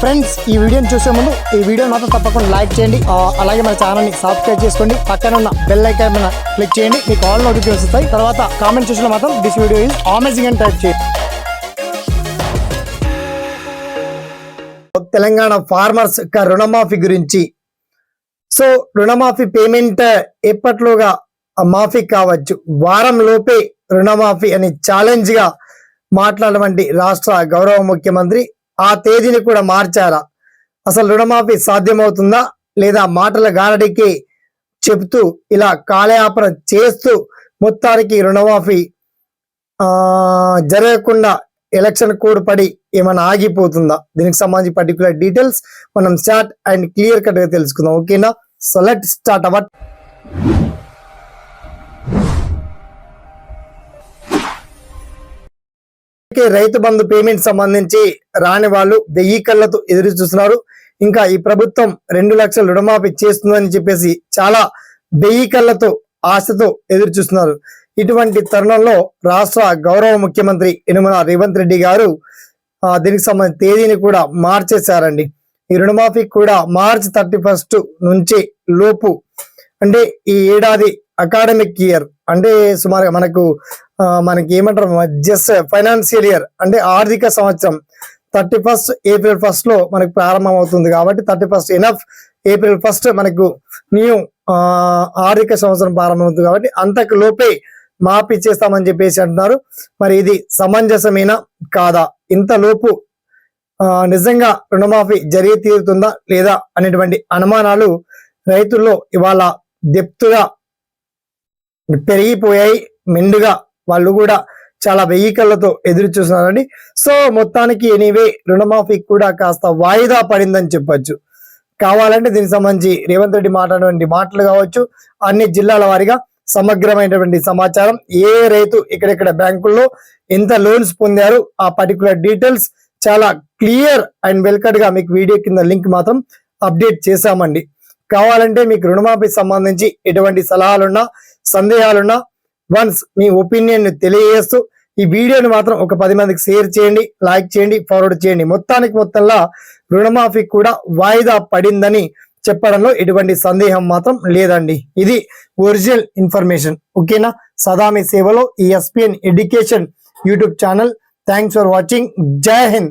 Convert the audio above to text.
Friends ఈ వీడియోని చూసే ముందు ఈ వీడియో మాత్రం తప్పకుండా లైక్ చేయండి. అలాగే మన ఛానల్ని సబ్స్క్రైబ్ చేసుకోండి. పక్కన ఉన్న బెల్ ఐకాన్ మీద క్లిక్ చేయండి. మీకు ఆల్ నోటిఫికేషన్ వస్తాయి. తర్వాత కామెంట్ చూసిన మాత్రం దిస్ వీడియో ఇస్ అమేజింగ్ అని టైప్ చేయండి. తెలంగాణ ఫార్మర్స్ యొక్క రుణమాఫీ గురించి. సో రుణమాఫీ పేమెంట్ ఎప్పట్లోగా మాఫీ కావచ్చు? వారం లోపే రుణమాఫీ అని ఛాలెంజ్గా మాట్లాడమంటి రాష్ట్ర గౌరవ ముఖ్యమంత్రి ఆ తేదీని కూడా మార్చారా అసలు రుణమాఫీ సాధ్యమవుతుందా? లేదా మాటల గారడికి చెబుతూ ఇలా కాలయాపన చేస్తూ మొత్తానికి రుణమాఫీ ఆ జరగకుండా ఎలక్షన్ కోడ్ పడి ఏమైనా ఆగిపోతుందా? దీనికి సంబంధించి పర్టికులర్ డీటెయిల్స్ మనం షార్ట్ అండ్ క్లియర్ కట్గా తెలుసుకుందాం. ఓకేనా? So let start our Rythu Bandhu payment సంబంధించి రాని వాళ్ళు వెయ్యి కళ్ళతో ఎదురు చూస్తున్నారు. ఇంకా ఈ ప్రభుత్వం రెండు లక్షల రుణమాఫీ చేస్తుందని చెప్పేసి చాలా వెయ్యి కళ్ళతో ఆశతో ఎదురు చూస్తున్నారు. ఇటువంటి తరుణంలో రాష్ట్ర గౌరవ ముఖ్యమంత్రి యనుమల రేవంత్ రెడ్డి గారు దీనికి సంబంధించిన తేదీని కూడా మార్చేశారండి. ఈ రుణమాఫీ కూడా మార్చ్ థర్టీ ఫస్ట్ నుంచి లోపు. అంటే ఈ ఏడాది అకాడమిక్ ఇయర్ అంటే సుమారుగా మనకు మనకి ఏమంటారు జస్ట్ ఫైనాన్షియల్ ఇయర్ అంటే ఆర్థిక సంవత్సరం. థర్టీ ఫస్ట్ ఏప్రిల్ ఫస్ట్లో మనకు ప్రారంభం అవుతుంది కాబట్టి thirty first enough April first మనకు న్యూ ఆర్థిక సంవత్సరం ప్రారంభమవుతుంది కాబట్టి అంతకు లోపే మాఫీ చేస్తామని చెప్పేసి అంటున్నారు. మరి ఇది సమంజసమేనా కాదా? ఇంతలోపు ఆ, నిజంగా రుణమాఫీ జరిగి తీరుతుందా లేదా అనేటువంటి అనుమానాలు రైతుల్లో ఇవాళ దెప్తుగా పెరిగిపోయాయి. మెండుగా వాళ్ళు కూడా చాలా వెయ్యికళ్ళతో ఎదురు చూస్తున్నారండి సో మొత్తానికి ఎనీవే రుణమాఫీ కూడా కాస్త వాయిదా పడిందని చెప్పొచ్చు. కావాలంటే దీనికి సంబంధించి రేవంత్ రెడ్డి మాట్లాడినటువంటి మాటలు కావచ్చు అన్ని జిల్లాల వారిగా సమగ్రమైనటువంటి సమాచారం. ఏ రైతు ఇక్కడెక్కడ బ్యాంకుల్లో ఎంత లోన్స్ పొందారు ఆ పర్టికులర్ డీటెయిల్స్ చాలా క్లియర్ అండ్ వెల్కట్గా మీకు వీడియో కింద లింక్ మాత్రం అప్డేట్ చేశామండి. కావాలంటే మీకు రుణమాఫీ సంబంధించి ఎటువంటి సలహాలున్నా సందేహాలున్నా వన్స్ మీ ఒపీనియన్ తెలియజేస్తూ ఈ వీడియోని మాత్రం ఒక పది మందికి షేర్ చేయండి లైక్ చేయండి ఫార్వర్డ్ చేయండి. మొత్తానికి మొత్తంలో రుణమాఫీ కూడా వాయిదా పడిందని చెప్పడంలో ఎటువంటి సందేహం మాత్రం లేదండి. ఇది ఒరిజినల్ ఇన్ఫర్మేషన్. ఓకేనా? సదా మీ సేవలో ఈ SPN education YouTube channel. Thanks for watching. జై హింద్.